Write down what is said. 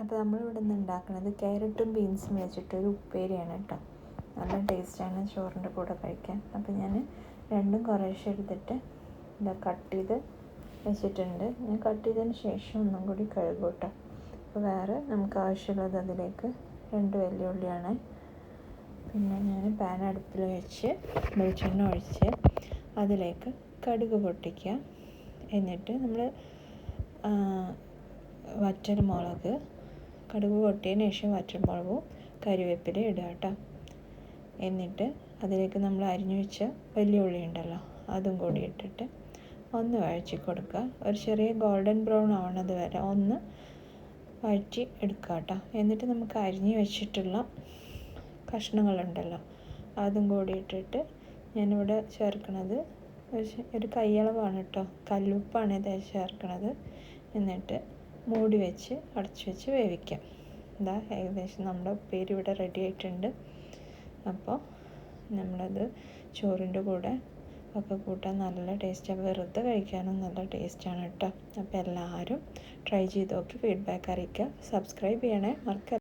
അപ്പോൾ നമ്മളിവിടെ നിന്ന് ഉണ്ടാക്കുന്നത് ക്യാരറ്റും ബീൻസും വെച്ചിട്ടൊരു ഉപ്പേരിയാണ് കേട്ടോ. നല്ല ടേസ്റ്റാണ് ചോറിന്റെ കൂടെ കഴിക്കാൻ. അപ്പോൾ ഞാൻ രണ്ടും കുറേശ്ശെ എടുത്തിട്ട് ഇതാ കട്ട് ചെയ്ത് വെച്ചിട്ടുണ്ട്. ഞാൻ കട്ട് ചെയ്തതിന് ശേഷം ഒന്നും കൂടി കഴുകും കേട്ടോ. അപ്പോൾ വേറെ നമുക്ക് ആവശ്യമുള്ളത് അതിലേക്ക് രണ്ട് വെല്ലുള്ളിയാണ് പിന്നെ ഞാൻ പാൻ അടുപ്പിൽ വെച്ച് വെളിച്ചെണ്ണ ഒഴിച്ച് അതിലേക്ക് കടുക് പൊട്ടിക്കുക. എന്നിട്ട് നമ്മൾ വറ്റൽമുളക് കടുക് പൊട്ടിയതിന് ശേഷം വറ്റൽമുളകും കരിവേപ്പില ഇടുക കേട്ടോ എന്നിട്ട് അതിലേക്ക് നമ്മൾ അരിഞ്ഞു വെച്ച വലിയ ഉള്ളി ഉണ്ടല്ലോ അതും കൂടി ഇട്ടിട്ട് ഒന്ന് വഴറ്റി കൊടുക്കുക. ഒരു ചെറിയ ഗോൾഡൻ ബ്രൗൺ ആവണത് വരെ ഒന്ന് വഴറ്റി എടുക്കുക കേട്ടോ എന്നിട്ട് നമുക്ക് അരിഞ്ഞു വെച്ചിട്ടുള്ള കഷ്ണങ്ങളുണ്ടല്ലോ അതും കൂടി ഇട്ടിട്ട് ഞാനിവിടെ ചേർക്കണത് ഒരു കൈയളവാണ് കേട്ടോ കല്ലുപ്പാണ് ഇത് ചേർക്കണത്. എന്നിട്ട് മൂടി വെച്ച് അടച്ച് വെച്ച് വേവിക്കാം. എന്താ ഏകദേശം നമ്മുടെ ഉപ്പേരി ഇവിടെ റെഡി ആയിട്ടുണ്ട്. അപ്പോൾ നമ്മളത് ചോറിന്റെ കൂടെ ഒക്കെ കൂട്ടാൻ നല്ല ടേസ്റ്റാണ് വെറുതെ കഴിക്കാനും നല്ല ടേസ്റ്റാണ് കേട്ടോ. അപ്പോൾ എല്ലാവരും ട്രൈ ചെയ്ത് നോക്കി ഫീഡ്ബാക്ക് അറിയിക്കുക. സബ്സ്ക്രൈബ് ചെയ്യണേ മറക്കല്ല?